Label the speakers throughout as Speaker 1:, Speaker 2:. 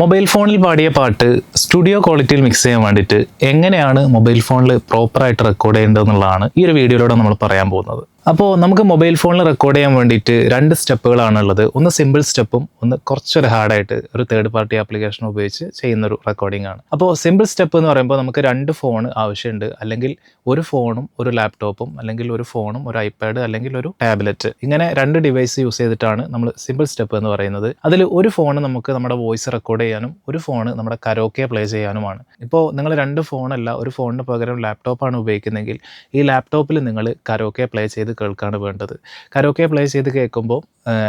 Speaker 1: Mobile ഫോണിൽ പാടിയ പാട്ട് സ്റ്റുഡിയോ ക്വാളിറ്റിയിൽ മിക്സ് ചെയ്യാൻ വേണ്ടിയിട്ട് എങ്ങനെയാണ് മൊബൈൽ ഫോണിൽ പ്രോപ്പറായിട്ട് റെക്കോർഡ് ചെയ്യേണ്ടതെന്നുള്ളതാണ് ഈ ഒരു വീഡിയോയിലൂടെ നമ്മൾ പറയാൻ പോകുന്നത്. അപ്പോൾ നമുക്ക് മൊബൈൽ ഫോണിൽ റെക്കോർഡ് ചെയ്യാൻ വേണ്ടിയിട്ട് രണ്ട് സ്റ്റെപ്പുകളാണുള്ളത്. ഒന്ന് സിമ്പിൾ സ്റ്റെപ്പും ഒന്ന് കുറച്ചൊരു ഹാർഡായിട്ട് ഒരു തേർഡ് പാർട്ടി ആപ്ലിക്കേഷൻ ഉപയോഗിച്ച് ചെയ്യുന്ന ഒരു റെക്കോർഡിംഗ് ആണ്. അപ്പോൾ സിമ്പിൾ സ്റ്റെപ്പ് എന്ന് പറയുമ്പോൾ നമുക്ക് രണ്ട് ഫോൺ ആവശ്യമുണ്ട്. അല്ലെങ്കിൽ ഒരു ഫോണും ഒരു ലാപ്ടോപ്പും അല്ലെങ്കിൽ ഒരു ഫോണും ഒരു ഐപാഡ് അല്ലെങ്കിൽ ഒരു ടാബ്ലറ്റ് ഇങ്ങനെ രണ്ട് ഡിവൈസ് യൂസ് ചെയ്തിട്ടാണ് നമ്മൾ സിമ്പിൾ സ്റ്റെപ്പ് എന്ന് പറയുന്നത്. അതിൽ ഒരു ഫോൺ നമുക്ക് നമ്മുടെ വോയിസ് റെക്കോർഡ് ചെയ്യാനും ഒരു ഫോൺ നമ്മുടെ കരോക്കെ പ്ലേ ചെയ്യാനുമാണ്. ഇപ്പോൾ നിങ്ങൾ രണ്ട് ഫോണല്ല ഒരു ഫോണിന് പകരം ലാപ്ടോപ്പാണ് ഉപയോഗിക്കുന്നതെങ്കിൽ ഈ ലാപ്ടോപ്പിൽ നിങ്ങൾ കരോക്കെ പ്ലേ ചെയ്ത് കേൾക്കാണ് വേണ്ടത്. കരോക്കെ പ്ലേ ചെയ്ത് കേൾക്കുമ്പോൾ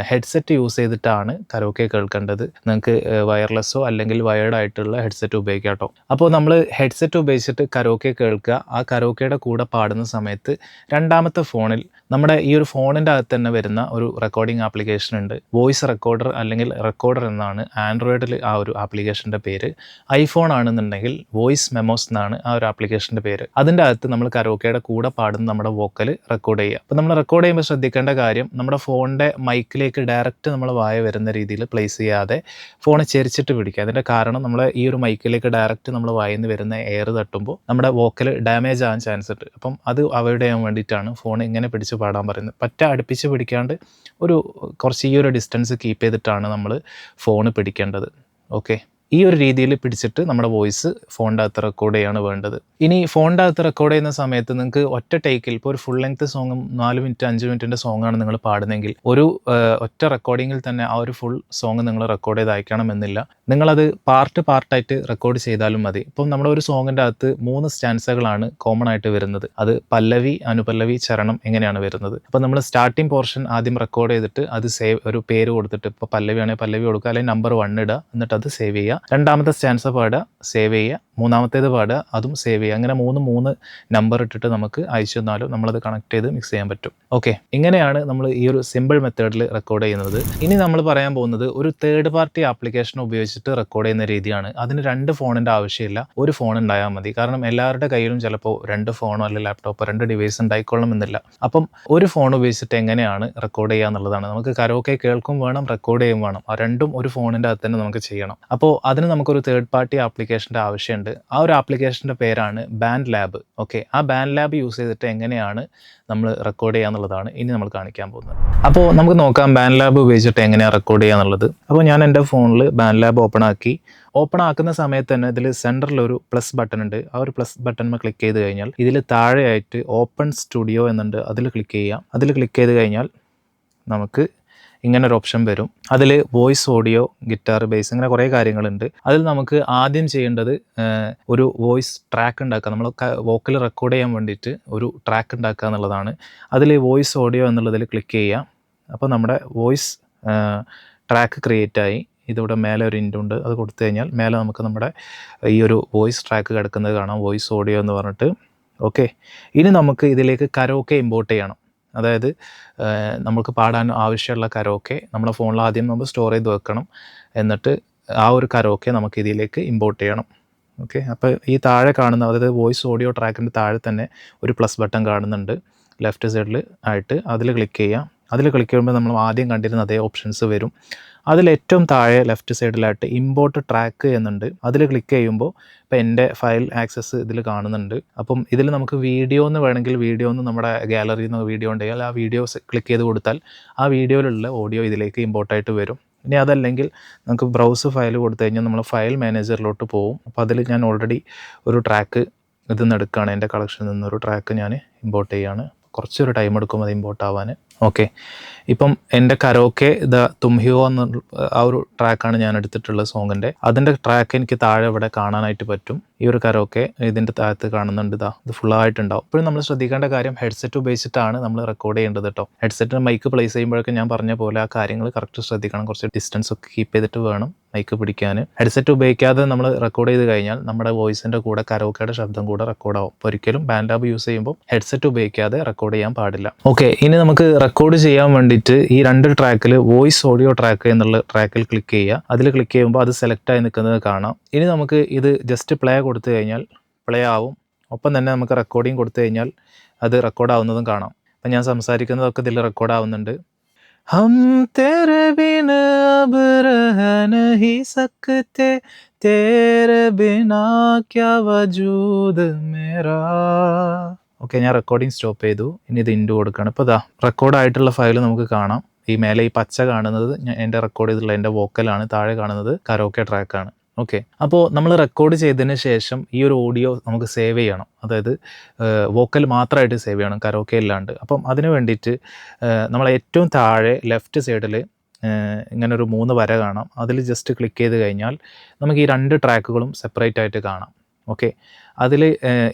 Speaker 1: ഹെഡ്സെറ്റ് യൂസ് ചെയ്തിട്ടാണ് കരോക്കെ കേൾക്കേണ്ടത്. നിങ്ങൾക്ക് വയർലെസ്സോ അല്ലെങ്കിൽ വയേർഡ് ആയിട്ടുള്ള ഹെഡ്സെറ്റ് ഉപയോഗിക്കാം കേട്ടോ. അപ്പോൾ നമ്മൾ ഹെഡ്സെറ്റ് ഉപയോഗിച്ചിട്ട് കരോക്കെ കേൾക്കുക. ആ കരോക്കയുടെ കൂടെ പാടുന്ന സമയത്ത് രണ്ടാമത്തെ ഫോണിൽ നമ്മുടെ ഈ ഒരു ഫോണിന്റെ അകത്ത് തന്നെ വരുന്ന ഒരു റെക്കോർഡിംഗ് ആപ്ലിക്കേഷൻ ഉണ്ട്. വോയിസ് റെക്കോർഡർ അല്ലെങ്കിൽ റെക്കോർഡർ എന്നാണ് ആൻഡ്രോയിഡിൽ ആ ഒരു ആപ്ലിക്കേഷന്റെ പേര്. ഐഫോൺ ആണെന്നുണ്ടെങ്കിൽ വോയിസ് മെമോസ് എന്നാണ് ആ ഒരു ആപ്ലിക്കേഷന്റെ പേര്. അതിന്റെ അകത്ത് നമ്മൾ കരോക്കയുടെ കൂടെ പാടുന്ന നമ്മുടെ വോക്കൽ റെക്കോർഡ് ചെയ്യുക. അപ്പോൾ നമ്മൾ റെക്കോർഡ് ചെയ്യുമ്പോൾ ശ്രദ്ധിക്കേണ്ട കാര്യം നമ്മുടെ ഫോണിന്റെ മൈക്കിലേക്ക് ഡയറക്റ്റ് നമ്മൾ വായ വരുന്ന രീതിയിൽ പ്ലേസ് ചെയ്യാതെ ഫോൺ ചെരിച്ചിട്ട് പിടിക്കുക. അതിന്റെ കാരണം നമ്മൾ ഈ ഒരു മൈക്കിലേക്ക് ഡയറക്റ്റ് നമ്മൾ വായിന്ന് വരുന്ന എയർ തട്ടുമ്പോൾ നമ്മുടെ വോക്കൽ ഡാമേജ് ആകാൻ ചാൻസ് ഉണ്ട്. അപ്പം അത് അവോയ്ഡ് ചെയ്യാൻ വേണ്ടിയിട്ടാണ് ഫോൺ ഇങ്ങനെ പിടിച്ച് പാടാൻ പറയുന്നത്. പറ്റ അടുപ്പിച്ച് പിടിക്കാണ്ട് ഒരു കുറച്ച് ഈ ഒരു ഡിസ്റ്റൻസ് കീപ്പ് ചെയ്തിട്ടാണ് നമ്മൾ ഫോൺ പിടിക്കേണ്ടത്. ഓക്കെ ഈ ഒരു രീതിയിൽ പിടിച്ചിട്ട് നമ്മുടെ വോയിസ് ഫോണിന്റെ അകത്ത് റെക്കോർഡ് ചെയ്യാണ് വേണ്ടത്. ഇനി ഫോണിന്റെ അകത്ത് റെക്കോർഡ് ചെയ്യുന്ന സമയത്ത് നിങ്ങൾക്ക് ഒറ്റ ടേക്കിൽ ഇപ്പോൾ ഒരു ഫുൾ ലെങ്ത് സോങ്ങും നാല് മിനിറ്റ് അഞ്ച് മിനിറ്റിന്റെ സോങ്ങാണ് നിങ്ങൾ പാടുന്നതെങ്കിൽ ഒരു ഒറ്റ റെക്കോർഡിങ്ങിൽ തന്നെ ആ ഒരു ഫുൾ സോങ് നിങ്ങൾ റെക്കോർഡ് ചെയ്ത് അയക്കണമെന്നില്ല നിങ്ങളത് പാർട്ട് പാർട്ടായിട്ട് റെക്കോർഡ് ചെയ്താലും മതി. ഇപ്പം നമ്മുടെ ഒരു സോങ്ങിന്റെ അകത്ത് മൂന്ന് സ്റ്റാൻസകളാണ് കോമൺ ആയിട്ട് വരുന്നത്. അത് പല്ലവി അനുപല്ലവി ചരണം എങ്ങനെയാണ് വരുന്നത്? അപ്പോൾ നമ്മൾ സ്റ്റാർട്ടിംഗ് പോർഷൻ ആദ്യം റെക്കോർഡ് ചെയ്തിട്ട് അത് സേവ് ഒരു പേര് കൊടുത്തിട്ട് ഇപ്പോൾ പല്ലവി ആണെങ്കിൽ പല്ലവി കൊടുക്കുക അല്ലെങ്കിൽ നമ്പർ വൺ ഇടുക എന്നിട്ട് അത് സേവ് ചെയ്യുക. രണ്ടാമത്തെ സ്റ്റാൻസ പാടുക സേവ് ചെയ്യുക. മൂന്നാമത്തേത് പാടുക അതും സേവ് ചെയ്യുക. അങ്ങനെ മൂന്ന് മൂന്ന് നമ്പർ ഇട്ടിട്ട് നമുക്ക് അയച്ചു തന്നാലും നമ്മളത് കണക്ട് ചെയ്ത് മിക്സ് ചെയ്യാൻ പറ്റും. ഓക്കെ ഇങ്ങനെയാണ് നമ്മൾ ഈ ഒരു സിമ്പിൾ മെത്തേഡിൽ റെക്കോർഡ് ചെയ്യുന്നത്. ഇനി നമ്മൾ പറയാൻ പോകുന്നത് ഒരു തേർഡ് പാർട്ടി ആപ്ലിക്കേഷൻ ഉപയോഗിച്ചിട്ട് റെക്കോർഡ് ചെയ്യുന്ന രീതിയാണ്. അതിന് രണ്ട് ഫോണിന്റെ ആവശ്യമില്ല. ഒരു ഫോൺ ഉണ്ടായാൽ മതി. കാരണം എല്ലാവരുടെ കയ്യിലും ചിലപ്പോൾ രണ്ട് ഫോണോ അല്ലെങ്കിൽ ലാപ്ടോപ്പോ രണ്ട് ഡിവൈസ് ഉണ്ടായിക്കൊള്ളണം എന്നില്ല. അപ്പം ഒരു ഫോൺ ഉപയോഗിച്ചിട്ട് എങ്ങനെയാണ് റെക്കോർഡ് ചെയ്യുക എന്നുള്ളതാണ്. നമുക്ക് കരോക്കെ കേൾക്കും വേണം റെക്കോർഡ് ചെയ്യും വേണം. ആ രണ്ടും ഒരു ഫോണിന്റെ അകത്ത് തന്നെ നമുക്ക് ചെയ്യണം. അപ്പോൾ അതിന് നമുക്കൊരു തേർഡ് പാർട്ടി ആപ്ലിക്കേഷന്റെ ആവശ്യമുണ്ട്. ആ ഒരു ആപ്ലിക്കേഷന്റെ പേരാണ് ബാൻഡ് ലാബ് ഓക്കെ ആ ബാൻഡ് ലാബ് യൂസ് ചെയ്തിട്ട് എങ്ങനെയാണ് നമ്മൾ റെക്കോർഡ് ചെയ്യുക എന്നുള്ളതാണ് ഇനി നമ്മൾ കാണിക്കാൻ പോകുന്നത്. അപ്പോൾ നമുക്ക് നോക്കാം ബാൻഡ് ലാബ് ഉപയോഗിച്ചിട്ട് എങ്ങനെയാണ് റെക്കോർഡ് ചെയ്യുക എന്നുള്ളത്. അപ്പോൾ ഞാൻ എന്റെ ഫോണിൽ ബാൻഡ് ലാബ് ഓപ്പൺ ആക്കി. ഓപ്പൺ ആക്കുന്ന സമയത്ത് തന്നെ ഇതിൽ സെന്ററിൽ ഒരു പ്ലസ് ബട്ടൺ ഉണ്ട്. ആ ഒരു പ്ലസ് ബട്ടൺ ക്ലിക്ക് ചെയ്ത് കഴിഞ്ഞാൽ ഇതിൽ താഴെയായിട്ട് ഓപ്പൺ സ്റ്റുഡിയോ എന്നുണ്ട്. അതിൽ ക്ലിക്ക് ചെയ്യാം. അതിൽ ക്ലിക്ക് ചെയ്ത് കഴിഞ്ഞാൽ നമുക്ക് ഇങ്ങനെ ഒരു ഓപ്ഷൻ വരും. അതിൽ വോയിസ് ഓഡിയോ ഗിറ്റാർ ബേസ് ഇങ്ങനെ കുറേ കാര്യങ്ങളുണ്ട്. അതിൽ നമുക്ക് ആദ്യം ചെയ്യേണ്ടത് ഒരു വോയിസ് ട്രാക്ക് ഉണ്ടാക്കുക. നമ്മൾ വോക്കൽ റെക്കോർഡ് ചെയ്യാൻ വേണ്ടിയിട്ട് ഒരു ട്രാക്ക് ഉണ്ടാക്കുക എന്നുള്ളതാണ്. അതിൽ വോയിസ് ഓഡിയോ എന്നുള്ളതിൽ ക്ലിക്ക് ചെയ്യാം അപ്പോൾ നമ്മുടെ വോയിസ് ട്രാക്ക് ക്രിയേറ്റ് ആയി. ഇതിവിടെ മേലെ ഒരു ഇന്റുണ്ട് അത് കൊടുത്തു കഴിഞ്ഞാൽ മേലെ നമുക്ക് നമ്മുടെ ഈ ഒരു വോയിസ് ട്രാക്ക് കിടക്കുന്നത് കാണാം. വോയിസ് ഓഡിയോ എന്ന് പറഞ്ഞിട്ട്. ഓക്കെ ഇനി നമുക്ക് ഇതിലേക്ക് കരോക്കെ ഇമ്പോർട്ട് ചെയ്യണം. അതായത് നമുക്ക് പാടാൻ ആവശ്യമുള്ള കരോക്കെ നമ്മുടെ ഫോണിൽ ആദ്യം നമ്മൾ സ്റ്റോർ ചെയ്ത് വെക്കണം. എന്നിട്ട് ആ ഒരു കരോക്കെ നമുക്ക് ഇതിലേക്ക് ഇമ്പോർട്ട് ചെയ്യണം. ഓക്കെ അപ്പോൾ ഈ താഴെ കാണുന്ന അതായത് വോയിസ് ഓഡിയോ ട്രാക്കിന്റെ താഴെ തന്നെ ഒരു പ്ലസ് ബട്ടൺ കാണുന്നുണ്ട്. ലെഫ്റ്റ് സൈഡിൽ ആയിട്ട് അതിൽ ക്ലിക്ക് ചെയ്യാം അതിൽ കളിക്കുമ്പോൾ നമ്മൾ ആദ്യം കണ്ടിരുന്ന അതേ ഓപ്ഷൻസ് വരും. അതിൽ ഏറ്റവും താഴെ ലെഫ്റ്റ് സൈഡിലായിട്ട് ഇമ്പോർട്ട് ട്രാക്ക് എന്നുണ്ട്. അതിൽ ക്ലിക്ക് ചെയ്യുമ്പോൾ ഇപ്പോൾ എന്റെ ഫയൽ ആക്സസ് ഇതിൽ കാണുന്നുണ്ട്. അപ്പം ഇതിൽ നമുക്ക് വീഡിയോ എന്ന് വേണമെങ്കിൽ വീഡിയോ എന്ന് നമ്മുടെ ഗാലറിയിൽ നിന്ന് വീഡിയോ ഉണ്ടെങ്കിൽ ആ വീഡിയോ ക്ലിക്ക് ചെയ്ത് കൊടുത്താൽ ആ വീഡിയോയിലുള്ള ഓഡിയോ ഇതിലേക്ക് ഇമ്പോർട്ടായിട്ട് വരും. ഇനി അതല്ലെങ്കിൽ നമുക്ക് ബ്രൗസ് ഫയൽ കൊടുത്തു കഴിഞ്ഞാൽ നമ്മൾ ഫയൽ മാനേജറിലോട്ട് പോകും അപ്പോൾ അതിൽ ഞാൻ ഓൾറെഡി ഒരു ട്രാക്ക് ഇതിൽ നിന്ന് എടുക്കുകയാണ്. എന്റെ കളക്ഷനിൽ നിന്നൊരു ട്രാക്ക് ഞാൻ ഇമ്പോർട്ട് ചെയ്യുകയാണ്. കുറച്ചൊരു ടൈം എടുക്കും അത് ഇമ്പോർട്ട് ആവാൻ. ഓക്കെ. ഇപ്പം എന്റെ കരോക്കെ ദ തുംഹിയോ എന്ന ആ ഒരു ട്രാക്കാണ് ഞാൻ എടുത്തിട്ടുള്ളത് സോങ്ങിന്റെ. അതിന്റെ ട്രാക്ക് എനിക്ക് താഴെ ഇവിടെ കാണാനായിട്ട് പറ്റും. ഈ ഒരു കരോക്കെ ഇതിന്റെ താഴത്ത് കാണുന്നുണ്ട് ഇതാ ഇത് ഫുള്ളായിട്ടുണ്ടാവും. ഇപ്പോഴും നമ്മൾ ശ്രദ്ധിക്കേണ്ട കാര്യം ഹെഡ്സെറ്റ് ഉപയോഗിച്ചിട്ടാണ് നമ്മൾ റെക്കോർഡ് ചെയ്യേണ്ടത് കേട്ടോ. ഹെഡ്സെറ്റിന് മൈക്ക് പ്ലേസ് ചെയ്യുമ്പോഴൊക്കെ ഞാൻ പറഞ്ഞ പോലെ ആ കാര്യങ്ങൾ കറക്റ്റ് ശ്രദ്ധിക്കണം. കുറച്ച് ഡിസ്റ്റൻസ് ഒക്കെ കീപ്പ് ചെയ്തിട്ട് വേണം മൈക്ക് പിടിക്കാൻ. ഹെഡ്സെറ്റ് ഉപയോഗിക്കാതെ നമ്മൾ റെക്കോർഡ് ചെയ്ത് കഴിഞ്ഞാൽ നമ്മുടെ വോയിസിന്റെ കൂടെ കരോക്കയുടെ ശബ്ദം കൂടെ റെക്കോർഡ് ആവും. ഒരിക്കലും ബാൻഡ് ലാബ് യൂസ് ചെയ്യുമ്പോൾ ഹെഡ്സെറ്റ് ഉപയോഗിക്കാതെ റെക്കോർഡ് ചെയ്യാൻ പാടില്ല. ഓക്കെ ഇനി നമുക്ക് റെക്കോർഡ് ചെയ്യാൻ വേണ്ടിയിട്ട് ഈ രണ്ട് ട്രാക്കിൽ വോയിസ് ഓഡിയോ ട്രാക്ക് എന്നുള്ള ട്രാക്കിൽ ക്ലിക്ക് ചെയ്യുക. അതിൽ ക്ലിക്ക് ചെയ്യുമ്പോൾ അത് സെലക്ട് ആയി നിൽക്കുന്നത് കാണാം. ഇനി നമുക്ക് ഇത് ജസ്റ്റ് പ്ലേ കൊടുത്തു കഴിഞ്ഞാൽ പ്ലേ ആവും. ഒപ്പം തന്നെ നമുക്ക് റെക്കോർഡിങ് കൊടുത്തു കഴിഞ്ഞാൽ അത് റെക്കോർഡ് ആവുന്നതും കാണാം. അപ്പം ഞാൻ സംസാരിക്കുന്നതൊക്കെ ഇതിൽ റെക്കോർഡ് ആവുന്നുണ്ട്. ഹം तेरे बिना अब രഹ നഹി सकते तेरे बिना क्या वजूद मेरा ഓക്കെ ഞാൻ റെക്കോർഡിംഗ് സ്റ്റോപ്പ് ചെയ്തു. ഇനി ഇത് ഇൻഡു കൊടുക്കണം. ഇപ്പോൾ ഇതാ റെക്കോർഡായിട്ടുള്ള ഫയൽ നമുക്ക് കാണാം. ഈ മേലെ ഈ പച്ച കാണുന്നത് ഞാൻ എന്റെ റെക്കോർഡ് ചെയ്തിട്ടുള്ള എന്റെ വോക്കലാണ് താഴെ കാണുന്നത് കരോക്കെ ട്രാക്കാണ് ഓക്കെ അപ്പോൾ നമ്മൾ റെക്കോർഡ് ചെയ്തതിന് ശേഷം ഈ ഒരു ഓഡിയോ നമുക്ക് സേവ് ചെയ്യണം. അതായത് വോക്കൽ മാത്രമായിട്ട് സേവ് ചെയ്യണം കരോക്കെ ഇല്ലാണ്ട് അപ്പം അതിന് വേണ്ടിയിട്ട് നമ്മൾ ഏറ്റവും താഴെ ലെഫ്റ്റ് സൈഡിൽ ഇങ്ങനെ ഒരു മൂന്ന് വര കാണാം. അതിൽ ജസ്റ്റ് ക്ലിക്ക് ചെയ്ത് കഴിഞ്ഞാൽ നമുക്ക് ഈ രണ്ട് ട്രാക്കുകളും സെപ്പറേറ്റ് ആയിട്ട് കാണാം. ഓക്കെ അതിൽ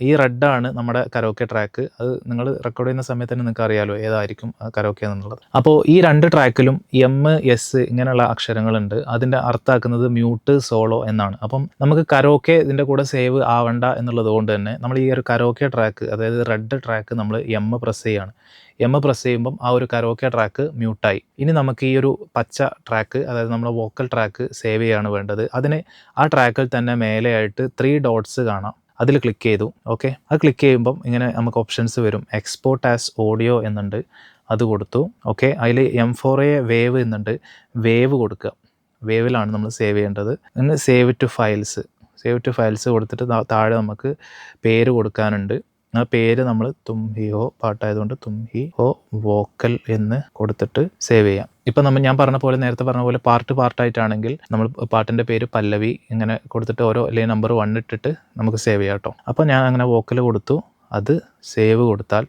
Speaker 1: ഈ റെഡാണ് നമ്മുടെ കരോക്കെ ട്രാക്ക്. അത് നിങ്ങൾ റെക്കോർഡ് ചെയ്യുന്ന സമയത്ത് തന്നെ നിങ്ങൾക്ക് അറിയാലോ ഏതായിരിക്കും കരോക്കെ എന്നുള്ളത്. അപ്പോൾ ഈ രണ്ട് ട്രാക്കിലും എം എസ് ഇങ്ങനെയുള്ള അക്ഷരങ്ങളുണ്ട്. അതിന്റെ അർത്ഥമാക്കുന്നത് മ്യൂട്ട് സോളോ എന്നാണ്. അപ്പം നമുക്ക് കരോക്കെ ഇതിന്റെ കൂടെ സേവ് ആവണ്ട എന്നുള്ളത് കൊണ്ട് തന്നെ നമ്മൾ ഈ ഒരു കരോക്കെ ട്രാക്ക് അതായത് റെഡ് ട്രാക്ക് നമ്മൾ എം പ്രസ് ചെയ്യാണ്. എം പ്രസ് ചെയ്യുമ്പം ആ ഒരു കരോക്കെ ട്രാക്ക് മ്യൂട്ടായി. ഇനി നമുക്ക് ഈ ഒരു പച്ച ട്രാക്ക് അതായത് നമ്മുടെ വോക്കൽ ട്രാക്ക് സേവ് ചെയ്യാണ് വേണ്ടത്. അതിന് ആ ട്രാക്കിൽ തന്നെ മേലെയായിട്ട് ത്രീ ഡോട്ട്സ് കാണാം. അതിൽ ക്ലിക്ക് ചെയ്തു. ഓക്കെ അത് ക്ലിക്ക് ചെയ്യുമ്പം ഇങ്ങനെ നമുക്ക് ഓപ്ഷൻസ് വരും. എക്സ്പോർട്ട് ആസ് ഓഡിയോ എന്നുണ്ട്. അത് കൊടുത്തു. ഓക്കെ അതിൽ എം ഫോർ എ വേവ് എന്നുണ്ട്. വേവ് കൊടുക്കുക. വേവിലാണ് നമ്മൾ സേവ് ചെയ്യേണ്ടത്. പിന്നെ save to files save to files കൊടുത്തിട്ട് താഴെ നമുക്ക് പേര് കൊടുക്കാനുണ്ട്. ആ പേര് നമ്മൾ തും ഹി ഹോ പാട്ടായതുകൊണ്ട് തും ഹി ഹോ വോക്കൽ എന്ന് കൊടുത്തിട്ട് സേവ് ചെയ്യാം. ഇപ്പം നമ്മൾ ഞാൻ പറഞ്ഞ പോലെ നേരത്തെ പറഞ്ഞ പോലെ പാർട്ട് പാർട്ടായിട്ടാണെങ്കിൽ നമ്മൾ പാട്ടിന്റെ പേര് പല്ലവി ഇങ്ങനെ കൊടുത്തിട്ട് ഓരോ അല്ലെങ്കിൽ നമ്പർ വൺ ഇട്ടിട്ട് നമുക്ക് സേവ് ചെയ്യാം കേട്ടോ. അപ്പോൾ ഞാൻ അങ്ങനെ വോക്കൽ കൊടുത്തു. അത് സേവ് കൊടുത്താൽ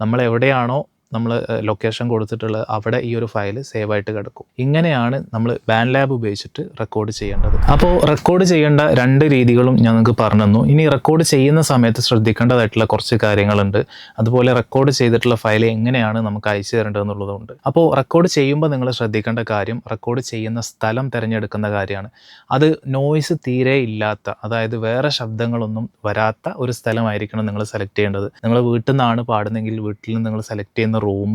Speaker 1: നമ്മൾ എവിടെയാണോ നമ്മൾ ലൊക്കേഷൻ കൊടുത്തിട്ടുള്ളത് അവിടെ ഈ ഒരു ഫയൽ സേവ് ആയിട്ട് കിടക്കും. ഇങ്ങനെയാണ് നമ്മൾ ബാൻ ലാബ് ഉപയോഗിച്ചിട്ട് റെക്കോർഡ് ചെയ്യേണ്ടത്. അപ്പോൾ റെക്കോർഡ് ചെയ്യേണ്ട രണ്ട് രീതികളും ഞാൻ നിങ്ങൾക്ക് പറഞ്ഞു ഇനി റെക്കോർഡ് ചെയ്യുന്ന സമയത്ത് ശ്രദ്ധിക്കേണ്ടതായിട്ടുള്ള കുറച്ച് കാര്യങ്ങളുണ്ട്. അതുപോലെ റെക്കോർഡ് ചെയ്തിട്ടുള്ള ഫയൽ എങ്ങനെയാണ് നമുക്ക് അയച്ചു തരേണ്ടതെന്നുള്ളതുണ്ട്. അപ്പോൾ റെക്കോർഡ് ചെയ്യുമ്പോൾ നിങ്ങൾ ശ്രദ്ധിക്കേണ്ട കാര്യം റെക്കോർഡ് ചെയ്യുന്ന സ്ഥലം തിരഞ്ഞെടുക്കുന്ന കാര്യമാണ്. അത് നോയ്സ് തീരെ ഇല്ലാത്ത അതായത് വേറെ ശബ്ദങ്ങളൊന്നും വരാത്ത ഒരു സ്ഥലമായിരിക്കണം നിങ്ങൾ സെലക്ട് ചെയ്യേണ്ടത്. നിങ്ങൾ വീട്ടിൽ നിന്നാണ് പാടുന്നെങ്കിൽ വീട്ടിൽ നിന്ന് നിങ്ങൾ സെലക്ട് ചെയ്യുന്ന റൂം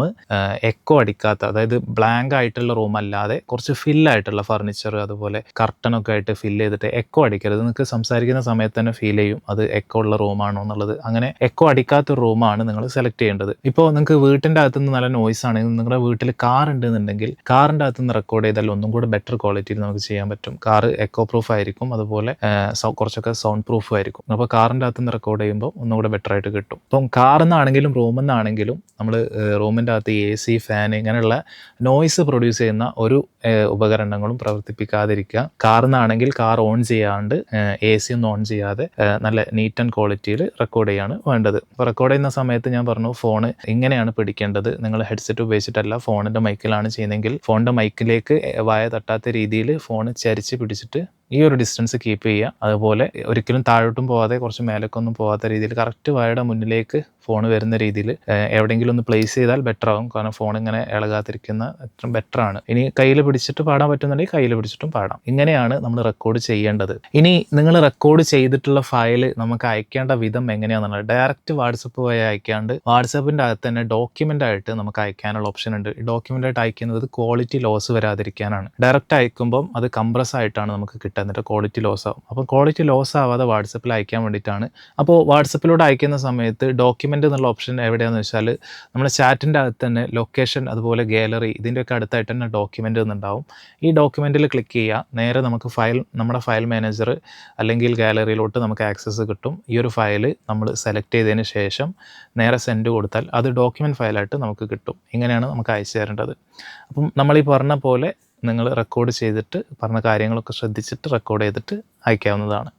Speaker 1: എക്കോ അടിക്കാത്ത അതായത് ബ്ലാങ്ക് ആയിട്ടുള്ള റൂം അല്ലാതെ കുറച്ച് ഫില്ലായിട്ടുള്ള ഫർണിച്ചർ അതുപോലെ കർട്ടനൊക്കെ ആയിട്ട് ഫില്ല് ചെയ്തിട്ട് എക്കോ അടിക്കരുത്. നിങ്ങൾക്ക് സംസാരിക്കുന്ന സമയത്ത് തന്നെ ഫീൽ ചെയ്യും അത് എക്കോ ഉള്ള റൂമാണോ എന്നുള്ളത്. അങ്ങനെ എക്കോ അടിക്കാത്ത റൂമാണ് നിങ്ങൾ സെലക്ട് ചെയ്യേണ്ടത്. ഇപ്പോൾ നിങ്ങൾക്ക് വീട്ടിന്റെ അകത്ത് നിന്ന് നല്ല നോയ്സ് ആണെങ്കിൽ നിങ്ങളുടെ വീട്ടിൽ കാർ ഉണ്ടെന്നുണ്ടെങ്കിൽ കാറിന്റെ അകത്ത് നിന്ന് റെക്കോർഡ് ചെയ്താൽ ഒന്നും കൂടെ ബെറ്റർ ക്വാളിറ്റിയിൽ നമുക്ക് ചെയ്യാൻ പറ്റും. കാർ എക്കോ പ്രൂഫ് ആയിരിക്കും. അതുപോലെ കുറച്ചൊക്കെ സൗണ്ട് പ്രൂഫ് ആയിരിക്കും. അപ്പോൾ കാറിന്റെ അകത്ത് നിന്ന് റെക്കോർഡ് ചെയ്യുമ്പോൾ ഒന്നുകൂടെ ബെറ്റർ ആയിട്ട് കിട്ടും. അപ്പം കാറിൽ നിന്നാണെങ്കിലും റൂമിൽ നമ്മൾ റൂമിന്റെ അകത്ത് എ സി ഫാൻ ഇങ്ങനെയുള്ള നോയ്സ് പ്രൊഡ്യൂസ് ചെയ്യുന്ന ഒരു ഉപകരണങ്ങളും പ്രവർത്തിപ്പിക്കാതിരിക്കുക. കാറിനാണെങ്കിൽ കാർ ഓൺ ചെയ്യാണ്ട് എ സി ഒന്നും ഓൺ ചെയ്യാതെ നല്ല നീറ്റ് ആൻഡ് ക്വാളിറ്റിയിൽ റെക്കോർഡ് ചെയ്യാണ് വേണ്ടത്. അപ്പോൾ റെക്കോർഡ് ചെയ്യുന്ന സമയത്ത് ഞാൻ പറഞ്ഞു ഫോൺ ഇങ്ങനെയാണ് പിടിക്കേണ്ടത്. നിങ്ങൾ ഹെഡ്സെറ്റ് ഉപയോഗിച്ചിട്ടല്ല ഫോണിന്റെ മൈക്കിലാണ് ചെയ്യുന്നതെങ്കിൽ ഫോണിന്റെ മൈക്കിലേക്ക് വായ തട്ടാത്ത രീതിയിൽ ഫോൺ ചരിച്ച് പിടിച്ചിട്ട് ഈ ഒരു ഡിസ്റ്റൻസ് കീപ്പ് ചെയ്യുക. അതുപോലെ ഒരിക്കലും താഴോട്ടും പോവാതെ കുറച്ച് മേലേക്കൊന്നും പോവാത്ത രീതിയിൽ കറക്റ്റ് വായുടെ മുന്നിലേക്ക് ഫോൺ വരുന്ന രീതിയിൽ എവിടെയെങ്കിലും ഒന്ന് പ്ലേസ് ചെയ്താൽ ബെറ്റർ ആവും. കാരണം ഫോൺ ഇങ്ങനെ ഇളകാതിരിക്കുന്ന ഏറ്റവും ബെറ്റർ ആണ്. ഇനി കയ്യിൽ പിടിച്ചിട്ട് പാടാൻ പറ്റുന്നുണ്ടെങ്കിൽ കയ്യിൽ പിടിച്ചിട്ടും പാടാം. ഇങ്ങനെയാണ് നമ്മൾ റെക്കോർഡ് ചെയ്യേണ്ടത്. ഇനി നിങ്ങൾ റെക്കോർഡ് ചെയ്തിട്ടുള്ള ഫയൽ നമുക്ക് അയക്കേണ്ട വിധം എങ്ങനെയാണെന്നുള്ളത്. ഡയറക്റ്റ് വാട്സപ്പ് വഴി അയക്കാണ്ട് വാട്സപ്പിന്റെ അകത്ത് തന്നെ ഡോക്യുമെന്റ് ആയിട്ട് നമുക്ക് അയക്കാനുള്ള ഓപ്ഷൻ ഉണ്ട്. ഡോക്യുമെന്റ് ആയിട്ട് അയക്കുന്നത് ക്വാളിറ്റി ലോസ് വരാതിരിക്കാനാണ്. ഡയറക്റ്റ് അയക്കുമ്പം അത് കംപ്രസ് ആയിട്ടാണ് നമുക്ക് കിട്ടുക എന്നിട്ട് ക്വാളിറ്റി ലോസ് ആവും. അപ്പോൾ ക്വാളിറ്റി ലോസ് ആവാതെ വാട്സപ്പിൽ അയക്കാൻ വേണ്ടിയിട്ടാണ്. അപ്പോൾ വാട്സപ്പിലൂടെ അയക്കുന്ന സമയത്ത് ഡോക്യുമെന്റ് എന്നുള്ള ഓപ്ഷൻ എവിടെയാണെന്ന് വെച്ചാൽ നമ്മുടെ ചാറ്റിന്റെ അകത്ത് തന്നെ ലൊക്കേഷൻ അതുപോലെ ഗാലറി ഇതിന്റെയൊക്കെ അടുത്തായിട്ട് തന്നെ ഡോക്യുമെന്റ് എന്നുണ്ടാവും ഈ ഡോക്യുമെന്റിൽ ക്ലിക്ക് ചെയ്യുക. നേരെ നമുക്ക് ഫയൽ നമ്മുടെ ഫയൽ മാനേജർ അല്ലെങ്കിൽ ഗാലറിയിലോട്ട് നമുക്ക് ആക്സസ് കിട്ടും. ഈ ഒരു ഫയൽ നമ്മൾ സെലക്ട് ചെയ്തതിന് ശേഷം നേരെ സെൻഡ് കൊടുത്താൽ അത് ഡോക്യുമെന്റ് ഫയലായിട്ട് നമുക്ക് കിട്ടും. ഇങ്ങനെയാണ് നമുക്ക് അയച്ചു തരേണ്ടത്. അപ്പം നമ്മൾ ഈ പറഞ്ഞ പോലെ നിങ്ങൾ റെക്കോർഡ് ചെയ്തിട്ട് പറഞ്ഞ കാര്യങ്ങളൊക്കെ ശ്രദ്ധിച്ചിട്ട് റെക്കോർഡ് ചെയ്തിട്ട് അയക്കാവുന്നതാണ്.